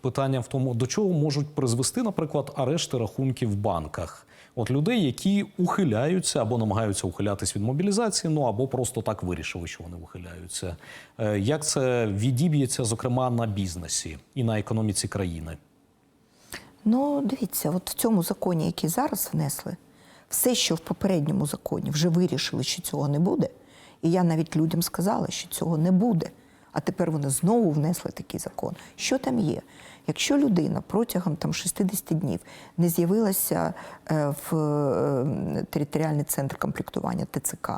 питання в тому, до чого можуть призвести, наприклад, арешти рахунків в банках. От людей, які ухиляються або намагаються ухилятись від мобілізації, ну або просто так вирішили, що вони ухиляються. Е, Як це відіб'ється, зокрема, на бізнесі і на економіці країни? Ну, дивіться, от в цьому законі, який зараз внесли, все, що в попередньому законі вже вирішили, що цього не буде. І я навіть людям сказала, що цього не буде. А тепер вони знову внесли такий закон. Що там є? Якщо людина протягом там 60 днів не з'явилася е, в е, територіальний центр комплектування ТЦК,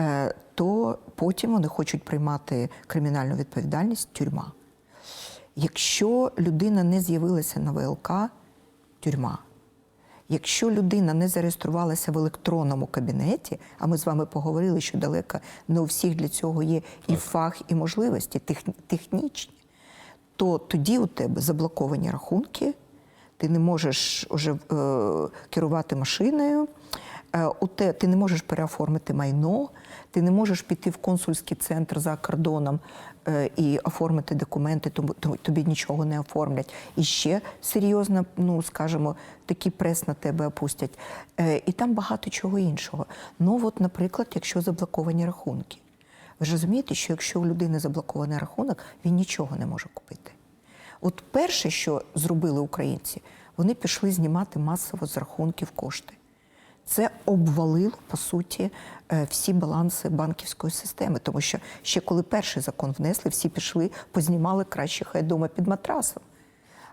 е, то потім вони хочуть приймати кримінальну відповідальність тюрма. Якщо людина не з'явилася на ВЛК, тюрма. Якщо людина не зареєструвалася в електронному кабінеті, а ми з вами поговорили, що далеко не у всіх для цього є і фах, і можливості тех- технічні, то тоді у тебе заблоковані рахунки, ти не можеш уже е, керувати машиною, у те, ти не можеш переоформити майно, ти не можеш піти в консульський центр за кордоном е, і оформити документи, тобі нічого не оформлять. І ще серйозно, ну скажімо, такий прес на тебе опустять. Е, і там багато чого іншого. Ну, от, наприклад, якщо заблоковані рахунки. Ви ж розумієте, що якщо у людини заблокований рахунок, він нічого не може купити. От перше, що зробили українці, вони пішли знімати масово з рахунків кошти. Це обвалило по суті е, всі баланси банківської системи, тому що ще коли перший закон внесли, всі пішли, познімали краще хай дома під матрасом.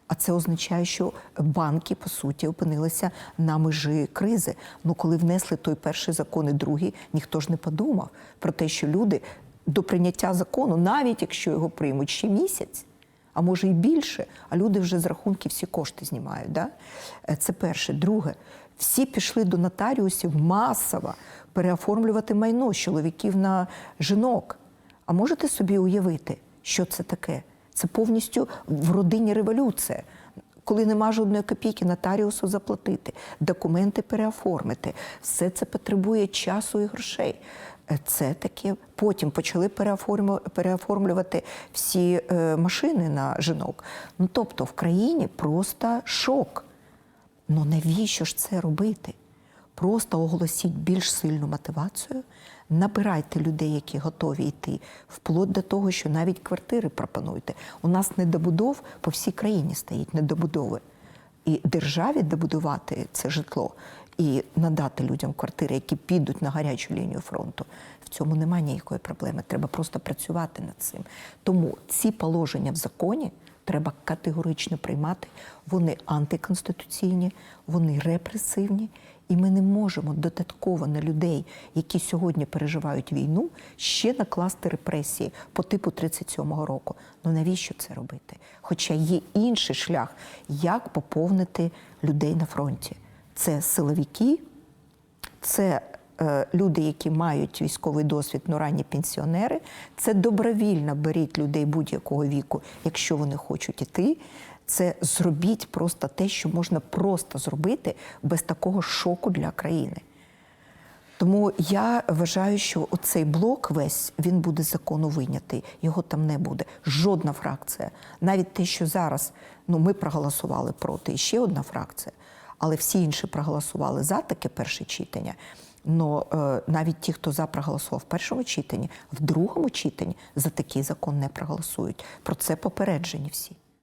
А це означає, що банки по суті опинилися на межі кризи. Ну, коли внесли той перший закон і другий, ніхто ж не подумав про те, що люди до прийняття закону, навіть якщо його приймуть ще місяць, а може і більше, а люди вже з рахунків всі кошти знімають. Да? Е, Це перше. Друге, всі пішли до нотаріусів масово переоформлювати майно чоловіків на жінок. А можете собі уявити, що це таке? Це повністю в родині революція. Коли нема жодної копійки, нотаріусу заплатити, документи переоформити. Все це потребує часу і грошей. Е, Це таке. Потім почали переоформлювати всі е, машини на жінок. Ну тобто в країні просто шок. Ну навіщо ж це робити? Просто оголосіть більш сильну мотивацію, набирайте людей, які готові йти, вплоть до того, що навіть квартири пропонуйте. У нас недобудов по всій країні стоїть недобудови. І державі добудувати це житло і надати людям квартири, які підуть на гарячу лінію фронту. В цьому немає ніякої проблеми. Треба просто працювати над цим. Тому ці положення в законі треба категорично приймати. Вони антиконституційні, вони репресивні, і ми не можемо додатково на людей, які сьогодні переживають війну, ще накласти репресії по типу 37-го року. Ну навіщо це робити? Хоча є інший шлях, як поповнити людей на фронті. Це силовики, це люди, які мають військовий досвід, ну ранні пенсіонери. Це добровільно беріть людей будь-якого віку, якщо вони хочуть іти. Це зробіть просто те, що можна просто зробити без такого шоку для країни. Тому я вважаю, що оцей блок весь він буде закону вийнятий. Його там не буде. Жодна фракція. Навіть те, що зараз ну, ми проголосували проти, і ще одна фракція, але всі інші проголосували за таке перше читання. Но е, навіть ті, хто за проголосував в першому читанні, в другому читанні за такий закон не проголосують. Про це попереджені всі.